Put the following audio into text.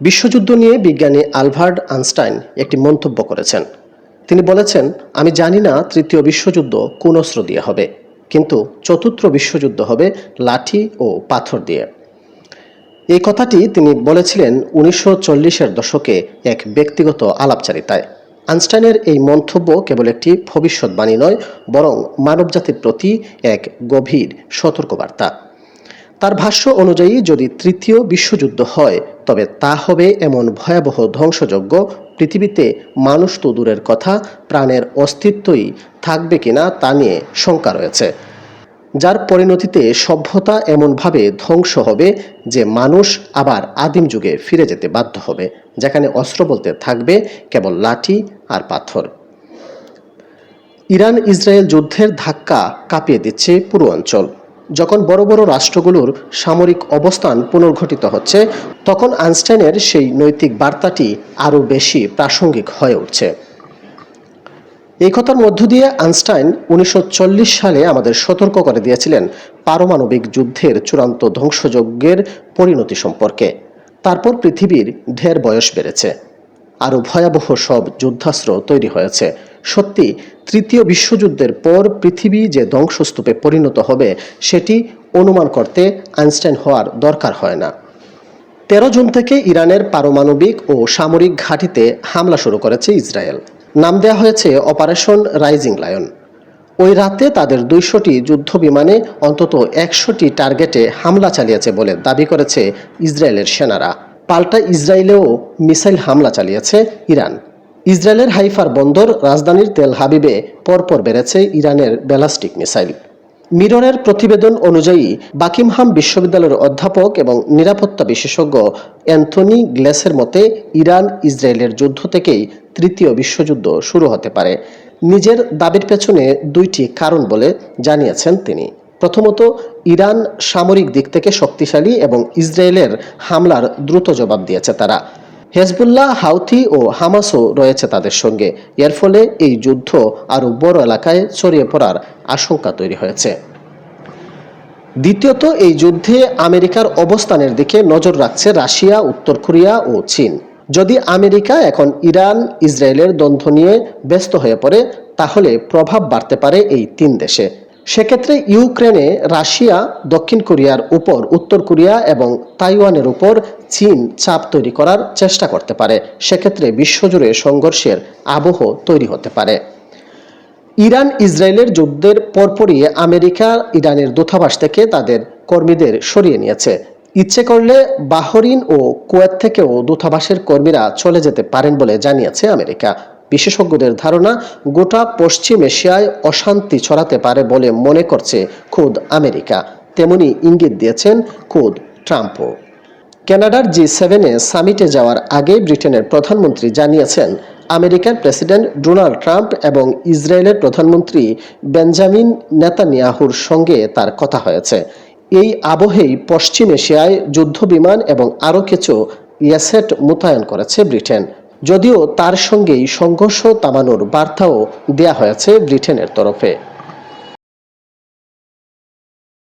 বিশ্বযুদ্ধ নিয়ে বিজ্ঞানী আলভার্ড আনস্টাইন একটি মন্তব্য করেছেন। তিনি বলেছেন, আমি জানি না তৃতীয় বিশ্বযুদ্ধ কোন অস্ত্র দিয়ে হবে, কিন্তু চতুর্থ বিশ্বযুদ্ধ হবে লাঠি ও পাথর দিয়ে। এই কথাটি তিনি বলেছিলেন উনিশশো চল্লিশের দশকে এক ব্যক্তিগত আলাপচারিতায়। আনস্টাইনের এই মন্তব্য কেবল একটি ভবিষ্যৎবাণী নয়, বরং মানবজাতির প্রতি এক গভীর সতর্কবার্তা। তার ভাষ্য অনুযায়ী যদি তৃতীয় বিশ্বযুদ্ধ হয়, তবে তা হবে এমন ভয়াবহ ধ্বংসযজ্ঞ, পৃথিবীতে মানুষ তো দূরের কথা, প্রাণের অস্তিত্বই থাকবে কিনা তা নিয়ে শঙ্কা রয়েছে। যার পরিণতিতে সভ্যতা এমনভাবে ধ্বংস হবে যে মানুষ আবার আদিম যুগে ফিরে যেতে বাধ্য হবে, যেখানে অস্ত্র বলতে থাকবে কেবল লাঠি আর পাথর। ইরান ইসরায়েল যুদ্ধের ধাক্কা কাঁপিয়ে দিচ্ছে পুরো অঞ্চল যখন বড় বড় রাষ্ট্রগুলোর সামরিক অবস্থান পুনর্গঠিত হচ্ছে, তখন আইনস্টাইনের সেই নৈতিক বার্তাটি আরও বেশি প্রাসঙ্গিক হয়ে উঠছে। এই কথার মধ্য দিয়ে আইনস্টাইন উনিশশো সালে আমাদের সতর্ক করে দিয়েছিলেন পারমাণবিক যুদ্ধের চূড়ান্ত ধ্বংসযজ্ঞের পরিণতি সম্পর্কে। তারপর পৃথিবীর ঢের বয়স বেড়েছে। আরও ভয়াবহ সব যুদ্ধাস্ত্র তৈরি হয়েছে। সত্যি তৃতীয় বিশ্বযুদ্ধের পর পৃথিবী যে ধ্বংসস্তূপে পরিণত হবে, সেটি অনুমান করতে আইনস্টাইন হওয়ার দরকার হয় না। তেরো জুন থেকে ইরানের পারমাণবিক ও সামরিক ঘাঁটিতে হামলা শুরু করেছে ইসরায়েল। নাম দেওয়া হয়েছে অপারেশন রাইজিং লায়ন। ওই রাতে তাদের দুইশোটি যুদ্ধ বিমানে অন্তত একশোটি টার্গেটে হামলা চালিয়েছে বলে দাবি করেছে ইসরায়েলের সেনারা। পাল্টা ইসরায়েলেও মিসাইল হামলা চালিয়েছে ইরান। ইসরায়েলের হাইফার বন্দর রাজধানীর তেল হাবিবে পরপর বেড়েছে ইরানের ব্যালাস্টিক মিসাইল। মিররের প্রতিবেদন অনুযায়ী, বাকিমহাম বিশ্ববিদ্যালয়ের অধ্যাপক এবং নিরাপত্তা বিশেষজ্ঞ অ্যান্থনি গ্লেসের মতে, ইরান ইসরায়েলের যুদ্ধ থেকেই তৃতীয় বিশ্বযুদ্ধ শুরু হতে পারে। নিজের দাবির পেছনে দুইটি কারণ বলে জানিয়েছেন তিনি। প্রথমত, ইরান সামরিক দিক থেকে শক্তিশালী এবং ইসরায়েলের হামলার দ্রুত জবাব দিয়েছে তারা। হেজবুল্লাহ, হাউথি ও হামাসও রয়েছে তাদের সঙ্গে। এর ফলে এই যুদ্ধ আরও বড় এলাকায় ছড়িয়ে পড়ার আশঙ্কা তৈরি হয়েছে। দ্বিতীয়ত, এই যুদ্ধে আমেরিকার অবস্থানের দিকে নজর রাখছে রাশিয়া, উত্তর কোরিয়া ও চীন। যদি আমেরিকা এখন ইরান, ইসরায়েলের দ্বন্দ্ব নিয়ে ব্যস্ত হয়ে পড়ে, তাহলে প্রভাব বাড়তে পারে এই তিন দেশে। সেক্ষেত্রে ইউক্রেনে রাশিয়া, দক্ষিণ কোরিয়ার উপর, উত্তর কোরিয়া এবং তাইওয়ানের উপর চীন চাপ তৈরি করার চেষ্টা করতে পারে। সেক্ষেত্রে বিশ্বজুড়ে সংঘর্ষের আবহ তৈরি হতে পারে। ইরান, ইসরায়েলের যুদ্ধের পরপরই আমেরিকা, ইরানের দূতাবাস থেকে তাদের কর্মীদের সরিয়ে নিয়েছে। ইচ্ছে করলে বাহরিন ও কুয়েত থেকেও দূতাবাসের কর্মীরা চলে যেতে পারেন বলে জানিয়েছে আমেরিকা। বিশেষজ্ঞদের ধারণা, গোটা পশ্চিম এশিয়ায় অশান্তি ছড়াতে পারে বলে মনে করছে খোদ আমেরিকা। তেমনি ইঙ্গিত দিয়েছেন খোদ ট্রাম্পও। কানাডার জি সেভেনে সামিটে যাওয়ার আগে ব্রিটেনের প্রধানমন্ত্রী জানিয়েছেন, আমেরিকার প্রেসিডেন্ট ডোনাল্ড ট্রাম্প এবং ইসরায়েলের প্রধানমন্ত্রী বেঞ্জামিন নেতানিয়াহুর সঙ্গে তার কথা হয়েছে। এই আবহেই পশ্চিম এশিয়ায় যুদ্ধবিমান এবং আরও কিছু ইয়াসেট মোতায়েন করেছে ব্রিটেন। যদিও তার সঙ্গেই সংঘর্ষ তামানোর বার্তাও দেয়া হয়েছে ব্রিটেনের তরফে।